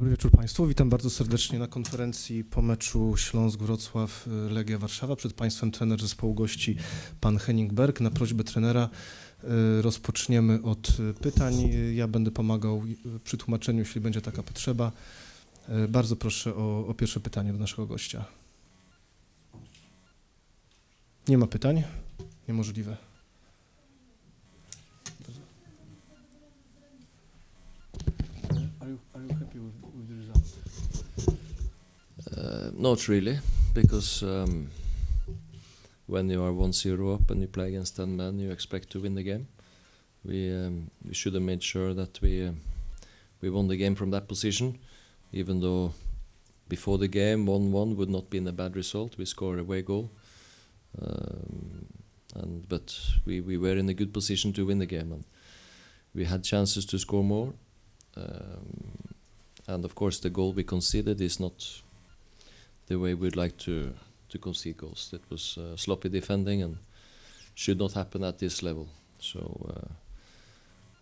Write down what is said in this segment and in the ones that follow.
Dobry wieczór Państwu. Witam bardzo serdecznie na konferencji po meczu Śląsk-Wrocław y, Legia Warszawa. Przed Państwem trener zespołu gości pan Henning Berg. Na prośbę trenera y, rozpoczniemy od y, pytań. Ja będę pomagał przy tłumaczeniu, jeśli będzie taka potrzeba. Bardzo proszę o, o pierwsze pytanie do naszego gościa. Nie ma pytań? Niemożliwe. Uh, not really, because um, when you are 1-0 up and you play against 10 men, you expect to win the game. We um, we should have made sure that we um, we won the game from that position, even though before the game 1-1 would not been a bad result. We scored a away goal, um, and but we, we were in a good position to win the game, and we had chances to score more. Um, and of course, the goal we conceded is not the way we'd like to to concede goals. It was uh, sloppy defending and should not happen at this level. So uh,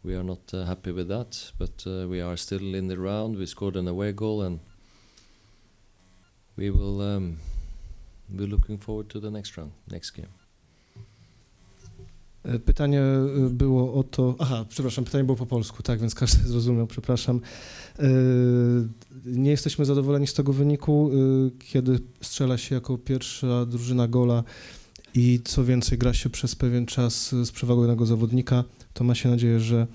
we are not uh, happy with that, but uh, we are still in the round. We scored an away goal, and we will um, be looking forward to the next round, next game. Pytanie y, było o to. Aha, przepraszam, pytanie było po polsku, tak, więc każdy zrozumiał, przepraszam. E, Nie jesteśmy zadowoleni z tego wyniku, y, kiedy strzela się jako pierwsza drużyna gola i co więcej, gra się przez pewien czas z przewagą jednego zawodnika, to ma się nadzieję, że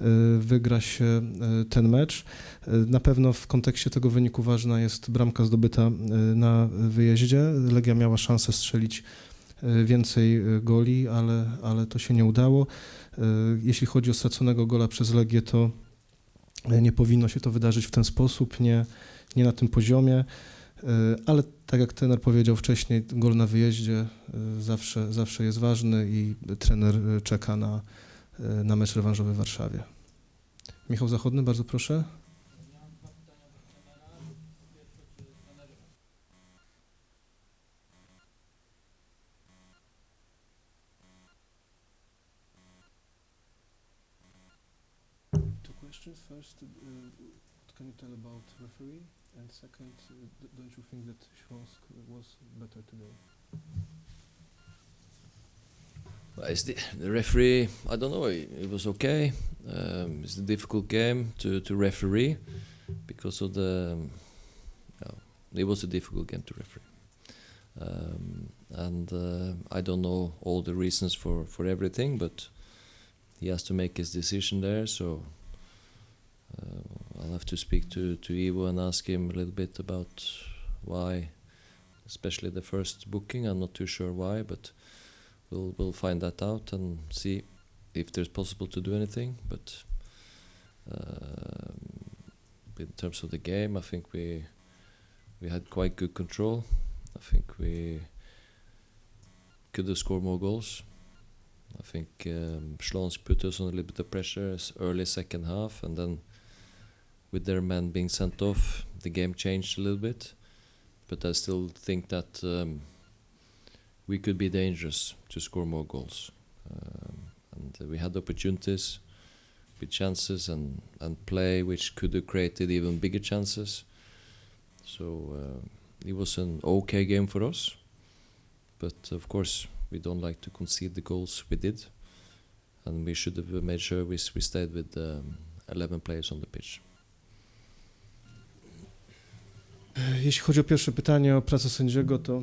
y, wygra się y, ten mecz. Y, Na pewno w kontekście tego wyniku ważna jest bramka zdobyta y, na wyjeździe. Legia miała szansę strzelić y, więcej y, goli, ale, ale to się nie udało. Y, Jeśli chodzi o straconego gola przez Legię, to nie powinno się to wydarzyć w ten sposób, nie, nie na tym poziomie, ale tak jak trener powiedział wcześniej, gol na wyjeździe zawsze, zawsze jest ważny i trener czeka na, na mecz rewanżowy w Warszawie. Michał Zachodny, bardzo proszę. Questions. First, uh, what can you tell about referee? And second, uh, don't you think that Śląsk was better today? Well, it's the, the referee. I don't know. It, it was okay. Um, it's a difficult game to, to referee because of the. Um, it was a difficult game to referee, um, and uh, I don't know all the reasons for for everything, but he has to make his decision there. So I'll have to speak to to Ivo and ask him a little bit about why, especially the first booking. I'm not too sure why, but we'll we'll find that out and see if there's possible to do anything. But um, in terms of the game, I think we we had quite good control. I think we could have scored more goals. I think um, put us on a little bit of pressure early second half, and then with their men being sent off, the game changed a little bit. But I still think that. Um, we could be dangerous to score more goals. Um, and we had opportunities with chances and, and play which could have created even bigger chances. So uh, it was an okay game for us. But of course, we don't like to concede the goals we did. And we should have made sure we, we stayed with um, 11 players on the pitch. Jeśli chodzi o pierwsze pytanie o pracę sędziego, to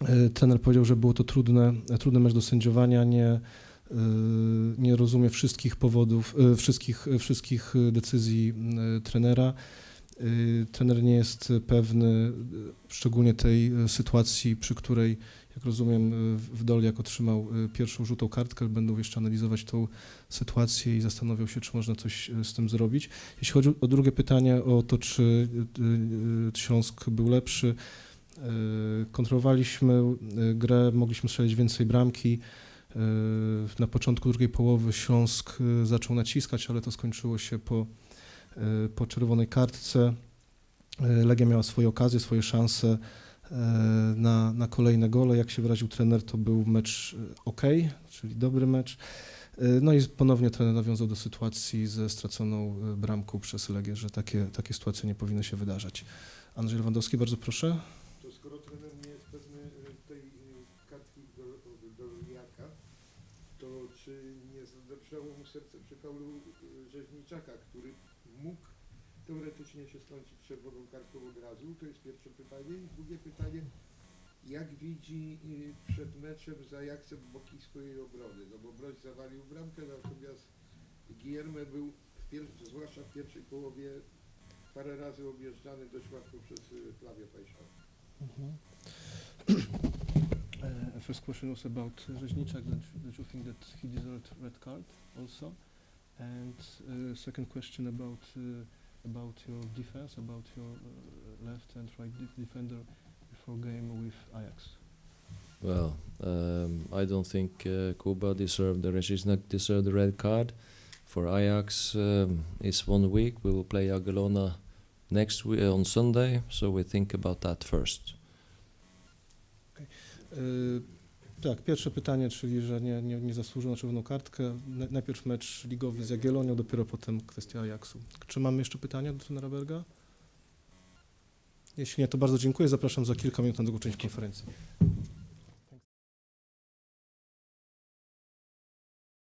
e, trener powiedział, że było to trudne, e, trudny mecz do sędziowania, nie, e, nie rozumie wszystkich powodów, e, wszystkich, e, wszystkich e, decyzji e, trenera. E, Trener nie jest pewny e, szczególnie tej e, sytuacji, przy której, jak rozumiem, e, w Doliak otrzymał e, pierwszą żółtą kartkę. Będą jeszcze analizować tą sytuację i zastanowią się, czy można coś e, z tym zrobić. Jeśli chodzi o drugie pytanie o to, czy y, y, Śląsk był lepszy, y, kontrolowaliśmy y, grę, mogliśmy strzelić więcej bramki. Y, Na początku drugiej połowy Śląsk y, zaczął naciskać, ale to skończyło się po, y, po czerwonej kartce. Y, Legia miała swoje okazje, swoje szanse y, na, na kolejne gole. Jak się wyraził trener, to był mecz ok, czyli dobry mecz. Y, No i ponownie trener nawiązał do sytuacji ze straconą bramką przez Legię, że takie, takie sytuacje nie powinny się wydarzać. Andrzej Lewandowski, bardzo proszę. To skoro trener nie jest pewny tej kartki do, do Jaka, to czy nie zadeprzało mu serce przy Paulu Rzeźniczaka, który teoretycznie się skończyć czerwoną kartką od razu? To jest pierwsze pytanie. I drugie pytanie, jak widzi y, przed meczem z Ajaxem boki swojej obrony? No bo Broś zawalił bramkę, natomiast Guillerme był, w zwłaszcza w pierwszej połowie, parę razy objeżdżany dość łatwo przez y, Flavio Pejsza. Uh, first question was about Rzeźniczak, that, that you think that he deserved red card also. And uh, second question about uh, about your defense, about your uh, left and right def- defender before game with Ajax. Well, um, I don't think uh, Kuba deserved the Regisnak deserved the red card. For Ajax, um, it's one week. We will play Agalona next week on Sunday, so we think about that first. Y, Tak, pierwsze pytanie, czyli że nie, nie, nie zasłużył na czerwoną kartkę. Na- Najpierw mecz ligowy z Jagiellonią, dopiero potem kwestia Ajaxu. Czy mamy jeszcze pytania do trenera Berga? Jeśli nie, to bardzo dziękuję. Zapraszam za kilka minut na drugą część konferencji.